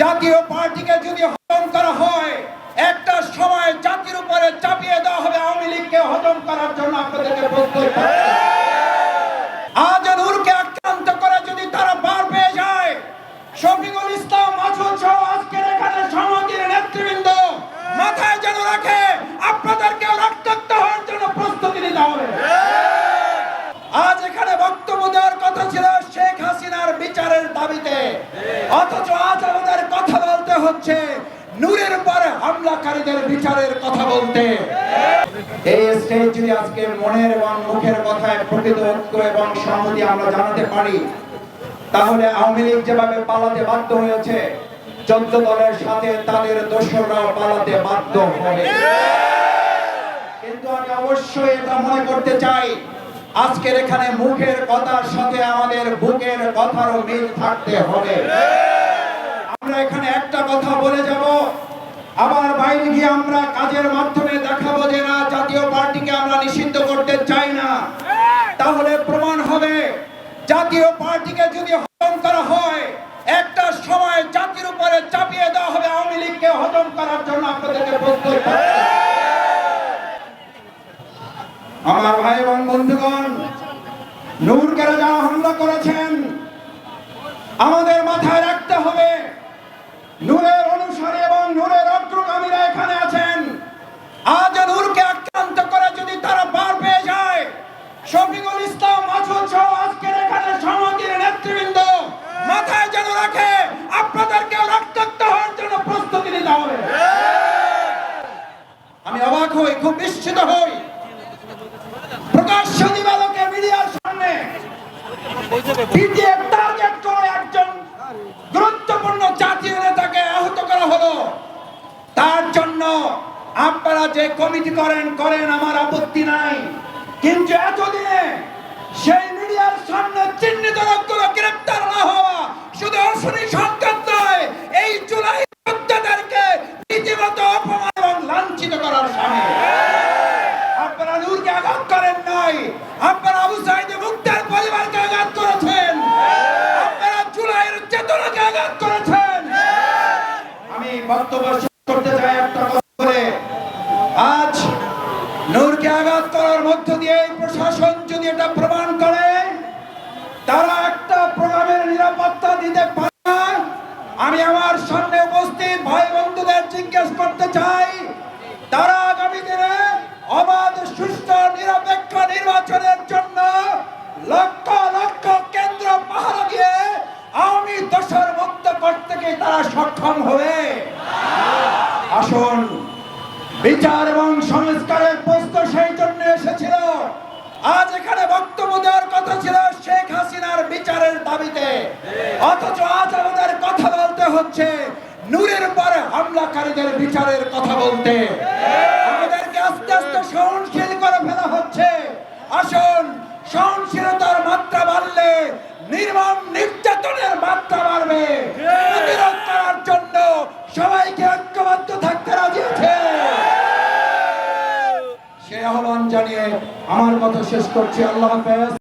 জাতীয় পার্টিকে যদি হজম করা হয়, একটা সময় জাতির উপরে চাপিয়ে দেওয়া হবে আওয়ামী লীগকে হজম করার জন্য আপনাদেরকে আজ নূরকে আক্রান্ত করে যদি তারা পেয়ে যায়, শফিকুল ইসলাম, মাসুদ সহ আজকের এখানে সমাজের নেতৃবৃন্দ, মাথায় যেন রাখে আপনাদেরকে রক্তাক্ত হওয়ার জন্য প্রস্তুতি নিতে হবে। আজ এখানে বক্তব্য দেওয়ার কথা ছিল শেখ হাসিনার বিচারের দাবিতে। অথচ আজ নূরের পরে হামলাকারীদের বিচারের কথা বলতে। এই স্টেজ যদি আজকে মনের এবং মুখের কথায় প্রকৃত ঐক্য এবং সংহতি আমরা জানাতে পারি, তাহলে আওয়ামী লীগ যেভাবে পালাতে বাধ্য হয়েছে চোদ্দ দলের সাথে তাদের দোসররাও পালাতে বাধ্য হবে। কিন্তু আমি অবশ্যই এটা মনে করতে চাই, আজকের এখানে মুখের কথার সাথে আমাদের বুকের কথারও মিল থাকতে হবে। আমরা এখানে একটা কথা বলে যাব। আবার বাইরে গিয়ে আমরা কাজের মাধ্যমে দেখাবো যে না, জাতীয় পার্টিকে আমরা নিষিদ্ধ করতে চাই না। তাহলে প্রমাণ হবে, জাতীয় পার্টিকে যদি হজম করা হয়, একটা সময় জাতির উপরে চাপিয়ে দেওয়া হবে আওয়ামী লীগকে হজম করার জন্য আপনাদেরকে প্রস্তুত আমার ভাই এবং বন্ধুগণ নূরকে যারা হামলা করেছেন, আমাদের মাথায় রাখতে হবে হই, খুব নিশ্চিত হই। প্রকাশ্য দিবালোকে মিডিয়ার সামনে পিটিএফ টার্গেট করে একজন গুরুত্বপূর্ণ জাতীয় নেতাকে আহত করা হলো। তার জন্য আপনারা যে কমিটি করেন করেন আমার আপত্তি নাই। কিন্তু এতদিনে সেই মিডিয়ার সামনে চিহ্নিত লোকগুলো গ্রেপ্তার না হওয়া শুধু অশনি আজ নূরকে আঘাত করার মধ্য দিয়ে প্রশাসন যদি এটা প্রমাণ করে, তারা একটা নিরাপত্তা দিতে পারে। আমি আমার সামনে উপস্থিত ভাই বন্ধুদের জিজ্ঞেস করতে চাই, তারা আগামী দিনে অবাধ সুষ্ঠু নিরপেক্ষ নির্বাচনের জন্য লক্ষ লক্ষ কেন্দ্র পাহারা দিয়ে আওয়ামী দশর মুক্ত করতে কি তারা সক্ষম হবে আসুন, বিচার এবং সংস্কারের প্রশ্ন সেই জন্য এসেছিল। আজ এখানে বক্তব্য দেওয়ার কথা ছিল শেখ হাসিনার বিচারের দাবিতে। অথচ আজ আমাদের কথা বলতে হচ্ছে নূরের পরে হামলাকারীদের বিচারের কথা বলতে। আমাদেরকে আস্তে আস্তে সহনশীল করে ফেলা হচ্ছে। আসুন আমার কথা শেষ করছি। আল্লাহ হাফেজ।